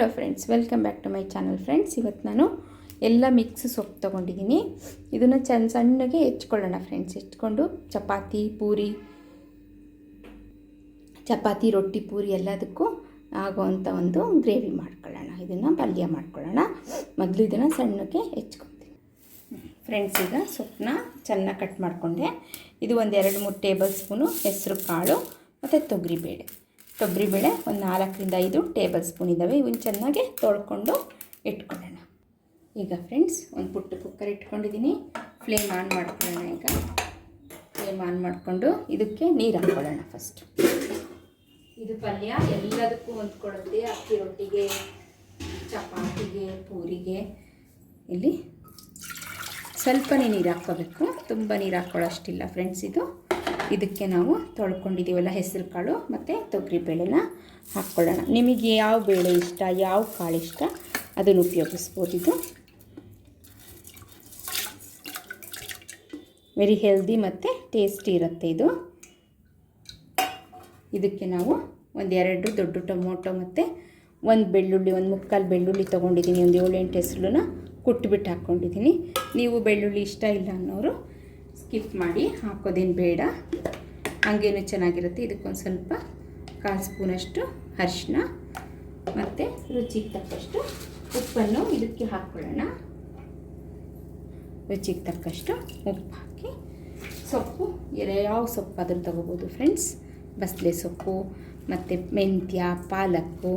Hello friends welcome back to my channel friends ಇವತ್ತು ನಾನು ಎಲ್ಲ ಮಿಕ್ಸ್ ಸೊಪ್ಪು ತೊಗೊಂಡಿದ್ದೀನಿ. ಇದನ್ನು ಚೆನ್ನ ಸಣ್ಣಗೆ ಹೆಚ್ಕೊಳ್ಳೋಣ ಫ್ರೆಂಡ್ಸ್ ಹೆಚ್ಕೊಂಡು ಚಪಾತಿ, ಪೂರಿ, ಚಪಾತಿ, ರೊಟ್ಟಿ, ಪೂರಿ ಎಲ್ಲದಕ್ಕೂ ಆಗೋವಂಥ ಒಂದು ಗ್ರೇವಿ ಮಾಡ್ಕೊಳ್ಳೋಣ. ಇದನ್ನು ಪಲ್ಯ ಮಾಡ್ಕೊಳ್ಳೋಣ. ಮೊದಲು ಇದನ್ನು ಸಣ್ಣಕ್ಕೆ ಹೆಚ್ಕೊತೀನಿ. ಫ್ರೆಂಡ್ಸ್ ಈಗ ಸೊಪ್ಪನ್ನ ಚೆನ್ನಾಗಿ ಕಟ್ ಮಾಡಿಕೊಂಡೆ. ಇದು ಒಂದು ಎರಡು ಮೂರು ಟೇಬಲ್ ಸ್ಪೂನು ಹೆಸರು ಕಾಳು ಮತ್ತು ತೊಗರಿಬೇಳೆ. ತೊಗರಿಬೇಳೆ ಒಂದು ನಾಲ್ಕರಿಂದ ಐದು ಟೇಬಲ್ ಸ್ಪೂನ್ ಇದ್ದಾವೆ ಇವನ್ನ ಚೆನ್ನಾಗಿ ತೊಳ್ಕೊಂಡು ಇಟ್ಕೊಳ್ಳೋಣ. ಈಗ ಫ್ರೆಂಡ್ಸ್ ಒಂದು ಪುಟ್ಟ ಕುಕ್ಕರ್ ಇಟ್ಕೊಂಡಿದ್ದೀನಿ. ಫ್ಲೇಮ್ ಆನ್ ಮಾಡ್ಕೊಳ್ಳೋಣ ಈಗ. ಫ್ಲೇಮ್ ಆನ್ ಮಾಡಿಕೊಂಡು ಇದಕ್ಕೆ ನೀರು ಹಾಕ್ಕೊಳ್ಳೋಣ ಫಸ್ಟ್ ಇದು ಪಲ್ಯ ಎಲ್ಲದಕ್ಕೂ ಹೊಂದ್ಕೊಳ್ಳುತ್ತೆ. ಅಕ್ಕಿ ರೊಟ್ಟಿಗೆ ಚಪಾತಿಗೆ ಪೂರಿಗೆ. ಇಲ್ಲಿ ಸ್ವಲ್ಪನೇ ನೀರು ಹಾಕ್ಕೋಬೇಕು. ತುಂಬ ನೀರು ಹಾಕ್ಕೊಳ್ಳೋಷ್ಟಿಲ್ಲ ಫ್ರೆಂಡ್ಸ್ ಇದು. ಇದಕ್ಕೆ ನಾವು ತೊಳ್ಕೊಂಡಿದ್ದೀವಲ್ಲ ಹೆಸರು ಕಾಳು ಮತ್ತು ತೊಗರಿಬೇಳೆನ ಹಾಕ್ಕೊಳ್ಳೋಣ. ನಿಮಗೆ ಯಾವ ಬೇಳೆ ಇಷ್ಟ, ಯಾವ ಕಾಳು ಇಷ್ಟ, ಅದನ್ನು ಉಪಯೋಗಿಸ್ಬೋದು ಇದು. ವೆರಿ ಹೆಲ್ದಿ ಮತ್ತು ಟೇಸ್ಟಿ ಇರುತ್ತೆ ಇದು. ಇದಕ್ಕೆ ನಾವು ಒಂದೆರಡು ದೊಡ್ಡ ಟೊಮೊಟೊ ಮತ್ತು ಒಂದು ಬೆಳ್ಳುಳ್ಳಿ, ಒಂದು ಮುಕ್ಕಾಲು ಬೆಳ್ಳುಳ್ಳಿ ತೊಗೊಂಡಿದ್ದೀನಿ. ಒಂದು ಏಳು ಎಂಟು ಹೆಸರನ್ನ ಕುಟ್ಬಿಟ್ಟು ಹಾಕ್ಕೊಂಡಿದ್ದೀನಿ. ನೀವು ಬೆಳ್ಳುಳ್ಳಿ ಇಷ್ಟ ಇಲ್ಲ ಅನ್ನೋರು ಸ್ಕಿಪ್ ಮಾಡಿ ಹಾಕೋದೇನು ಬೇಡ. ಹಂಗೇನು ಚೆನ್ನಾಗಿರುತ್ತೆ? ಇದಕ್ಕೊಂದು ಸ್ವಲ್ಪ ಕಾಲು ಸ್ಪೂನಷ್ಟು ಅರಿಶಿನ ಮತ್ತು ರುಚಿಗೆ ತಕ್ಕಷ್ಟು ಉಪ್ಪನ್ನು ಇದಕ್ಕೆ ಹಾಕ್ಕೊಳ್ಳೋಣ ರುಚಿಗೆ ತಕ್ಕಷ್ಟು ಉಪ್ಪು ಹಾಕಿ ಸೊಪ್ಪು ಯಾವ ಯಾವ ಅದನ್ನು ತೊಗೋಬೋದು ಫ್ರೆಂಡ್ಸ್. ಬಸಳೆ ಸೊಪ್ಪು, ಮತ್ತು ಮೆಂತ್ಯ, ಪಾಲಕ್ಕು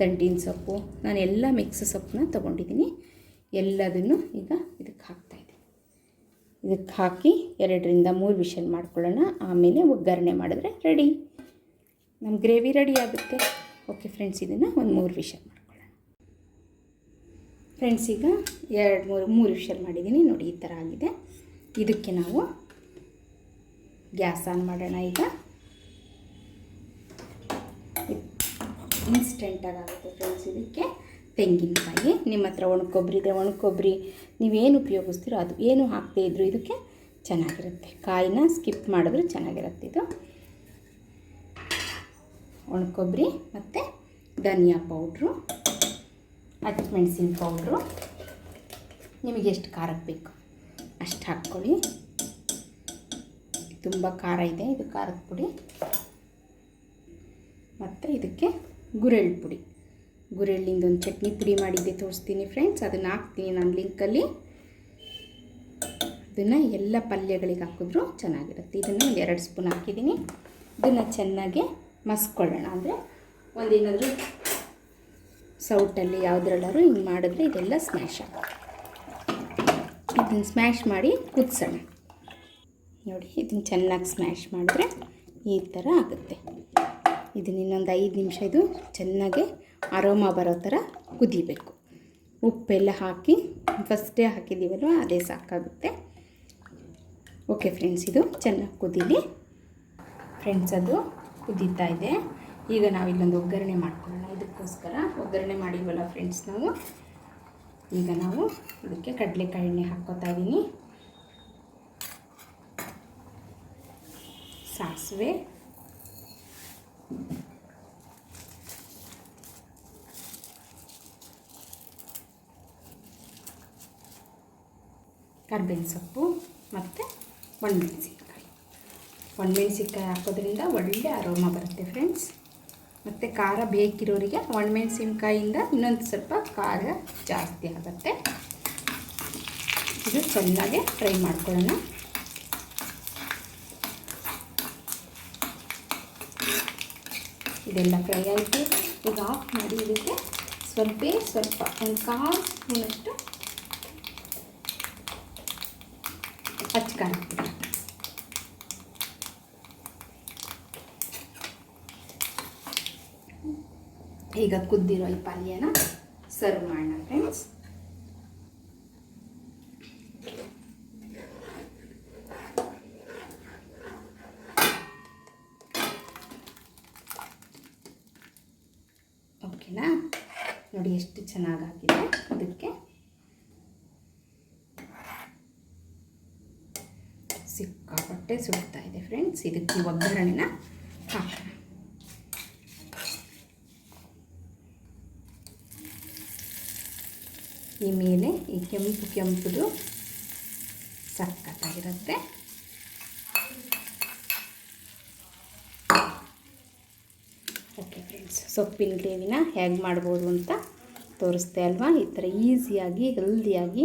ದಂಟಿನ ಸೊಪ್ಪು ನಾನು ಎಲ್ಲ ಮಿಕ್ಸ್ ಸೊಪ್ಪನ್ನ ತೊಗೊಂಡಿದ್ದೀನಿ. ಎಲ್ಲದನ್ನು ಈಗ ಇದಕ್ಕೆ ಹಾಕ್ತಾಯಿದ್ದೀನಿ ಇದಕ್ಕೆ ಹಾಕಿ ಎರಡರಿಂದ ಮೂರು ವಿಷಲ್ ಮಾಡ್ಕೊಳ್ಳೋಣ. ಆಮೇಲೆ ಒಗ್ಗರಣೆ ಮಾಡಿದ್ರೆ ರೆಡಿ ನಮ್ಮ ಗ್ರೇವಿ ರೆಡಿ ಆಗುತ್ತೆ. ಓಕೆ ಫ್ರೆಂಡ್ಸ್ ಇದನ್ನು ಒಂದು ಮೂರು ವಿಷಲ್ ಮಾಡ್ಕೊಳ್ಳೋಣ. ಫ್ರೆಂಡ್ಸ್ ಈಗ ಎರಡು, ಮೂರು ಮೂರು ವಿಷಲ್ ಮಾಡಿದ್ದೀನಿ. ನೋಡಿ, ಈ ಥರ ಆಗಿದೆ. ಇದಕ್ಕೆ ನಾವು ಗ್ಯಾಸ್ ಆನ್ ಮಾಡೋಣ ಈಗ. ಇನ್ಸ್ಟೆಂಟಾಗಿ ಆಗುತ್ತೆ ಫ್ರೆಂಡ್ಸ್ ಇದಕ್ಕೆ. ತೆಂಗಿನಕಾಯಿ, ನಿಮ್ಮ ಹತ್ರ ಒಣಕೊಬ್ಬರಿ ಇದೆ ಒಣಕೊಬ್ಬರಿ, ನೀವೇನು ಉಪಯೋಗಿಸ್ತೀರೋ ಅದು ಏನು ಹಾಕದೇ ಇದ್ದರೂ ಇದಕ್ಕೆ ಚೆನ್ನಾಗಿರುತ್ತೆ. ಕಾಯಿನ ಸ್ಕಿಪ್ ಮಾಡಿದ್ರೆ ಚೆನ್ನಾಗಿರುತ್ತೆ ಇದು. ಒಣಕೊಬ್ಬರಿ ಮತ್ತು ಧನಿಯಾ ಪೌಡ್ರು ಹಸಿಮೆಣಸಿನ ಪೌಡ್ರು. ನಿಮಗೆ ಎಷ್ಟು ಖಾರಕ್ಕೆ ಬೇಕು? ಅಷ್ಟು ಹಾಕ್ಕೊಳ್ಳಿ. ತುಂಬ ಖಾರ ಇದೆ ಇದು ಖಾರದ ಪುಡಿ. ಮತ್ತು ಇದಕ್ಕೆ ಗುರೆಳ್ಳು ಪುಡಿ. ಗುರೆಳ್ಳಿಂದ ಒಂದು ಚಟ್ನಿ ಪುಡಿ ಮಾಡಿದ್ದೆ, ತೋರಿಸ್ತೀನಿ ಫ್ರೆಂಡ್ಸ್ ಅದನ್ನು ಹಾಕ್ತೀನಿ ನಾನು ಲಿಂಕಲ್ಲಿ ಇದನ್ನು ಎಲ್ಲ ಪಲ್ಯಗಳಿಗೆ ಹಾಕಿದ್ರು ಚೆನ್ನಾಗಿರುತ್ತೆ. ಇದನ್ನು ಒಂದು ಎರಡು ಸ್ಪೂನ್ ಹಾಕಿದ್ದೀನಿ. ಇದನ್ನು ಚೆನ್ನಾಗಿ ಮಸ್ಕೊಳ್ಳೋಣ. ಅಂದರೆ ಒಂದೇನಾದರೂ ಸೌಟಲ್ಲಿ ಯಾವುದ್ರಲ್ಲಾದ್ರೂ ಹಿಂಗೆ ಮಾಡಿದ್ರೆ ಇದೆಲ್ಲ ಸ್ಮ್ಯಾಶ್ ಆಗುತ್ತೆ. ಇದನ್ನು ಸ್ಮ್ಯಾಶ್ ಮಾಡಿ ಕುದಿಸೋಣ. ನೋಡಿ, ಇದನ್ನು ಚೆನ್ನಾಗಿ ಸ್ಮ್ಯಾಶ್ ಮಾಡಿದ್ರೆ ಈ ಥರ ಆಗುತ್ತೆ. ಇದನ್ನ ಇನ್ನೊಂದು ಐದು ನಿಮಿಷ ಇದು ಚೆನ್ನಾಗಿ ಅರೋಮ ಬರೋ ಥರ ಕುದಿಬೇಕು. ಉಪ್ಪೆಲ್ಲ ಹಾಕಿ ಫಸ್ಟೇ ಹಾಕಿದ್ದೀವಲ್ವ, ಅದೇ ಸಾಕಾಗುತ್ತೆ. ಓಕೆ ಫ್ರೆಂಡ್ಸ್ ಇದು ಚೆನ್ನಾಗಿ ಕುದೀಲಿ. ಫ್ರೆಂಡ್ಸ್ ಅದು ಕುದೀತಾ ಇದೆ. ಈಗ ನಾವು ಇಲ್ಲೊಂದು ಒಗ್ಗರಣೆ ಮಾಡ್ಕೊಳ್ಳೋಣ. ಇದಕ್ಕೋಸ್ಕರ ಒಗ್ಗರಣೆ ಮಾಡಿವಲ್ಲ ಫ್ರೆಂಡ್ಸ್ ನಾವು. ಈಗ ನಾವು ಇದಕ್ಕೆ ಎಣ್ಣೆ ಹಾಕ್ಕೋತಾ ಇದ್ದೀನಿ ಸಾಸಿವೆ. ಕರ್ಬೇವಿನ ಸೊಪ್ಪು ಮತ್ತು ಒಣಮೆಣಸಿನ್ಕಾಯಿ. ಒಣಮೆಣಸಿನ್ಕಾಯಿ ಹಾಕೋದ್ರಿಂದ ಒಳ್ಳೆ ಅರೋಮ ಬರುತ್ತೆ ಫ್ರೆಂಡ್ಸ್ ಮತ್ತು ಖಾರ ಬೇಕಿರೋರಿಗೆ ಒಣಮೆಣಸಿನ್ಕಾಯಿಂದ ಇನ್ನೊಂದು ಸ್ವಲ್ಪ ಖಾರ ಜಾಸ್ತಿ ಆಗುತ್ತೆ. ಇದು ಚೆನ್ನಾಗಿ ಫ್ರೈ ಮಾಡ್ಕೊಳ್ಳೋಣ. ಇದೆಲ್ಲ ಫ್ರೈ ಆಯಿತು. ಈಗ ಆಫ್ ಮಾಡಿ ಇದಕ್ಕೆ ಸ್ವಲ್ಪ ಸ್ವಲ್ಪ ಒಂದು ಕಾಲು ಸ್ಪೂನಷ್ಟು ಹಚ್ಕಾರ ಈಗ ಕುದ್ದಿರೋ ಈ ಪಲ್ಯನ ಸರ್ವ್ ಮಾಡೋಣ ಫ್ರೆಂಡ್ಸ್ ಓಕೆನಾ ನೋಡಿ ಎಷ್ಟು ಚೆನ್ನಾಗಾಗಿದೆ. ಅದಕ್ಕೆ ಸಿಕ್ಕಾಪಟ್ಟೆ ಸುಡ್ತಾ ಇದೆ ಫ್ರೆಂಡ್ಸ್ ಇದಕ್ಕೆ ಒಗ್ಗರಣೆನ ಹಾಕೋಣ. ಈ ಮೇಲೆ ಈ ಕೆಂಪು ಕೆಂಪುದು ಸಕ್ಕತ್ತಾಗಿರುತ್ತೆ. ಓಕೆ ಫ್ರೆಂಡ್ಸ್ ಸೊಪ್ಪಿನ ಗ್ರೇವಿನ ಹೇಗೆ ಮಾಡ್ಬೋದು ಅಂತ ತೋರಿಸ್ತೆ ಅಲ್ವಾ? ಈ ಥರ ಈಸಿಯಾಗಿ ಹೆಲ್ದಿಯಾಗಿ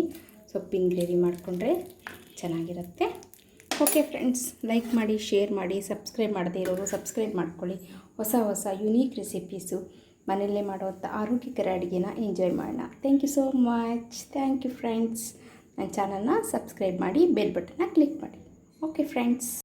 ಸೊಪ್ಪಿನ ಗ್ರೇವಿ ಮಾಡಿಕೊಂಡ್ರೆ ಚೆನ್ನಾಗಿರುತ್ತೆ. ಓಕೆ ಫ್ರೆಂಡ್ಸ್ ಲೈಕ್ ಮಾಡಿ ಶೇರ್ ಮಾಡಿ ಸಬ್ಸ್ಕ್ರೈಬ್ ಮಾಡದೇ ಇರೋರು ಸಬ್ಸ್ಕ್ರೈಬ್ ಮಾಡ್ಕೊಳ್ಳಿ. ಹೊಸ ಹೊಸ ಯುನೀಕ್ ರೆಸಿಪೀಸು ಮನೆಯಲ್ಲೇ ಮಾಡುವಂಥ ಆರೋಗ್ಯಕರ ಅಡುಗೆನ ಎಂಜಾಯ್ ಮಾಡೋಣ. Thank you so much thank you friends ನನ್ನ ಚಾನಲ್ನ ಸಬ್ಸ್ಕ್ರೈಬ್ ಮಾಡಿ ಬೆಲ್ ಬಟನ್ನ ಕ್ಲಿಕ್ ಮಾಡಿ. Okay friends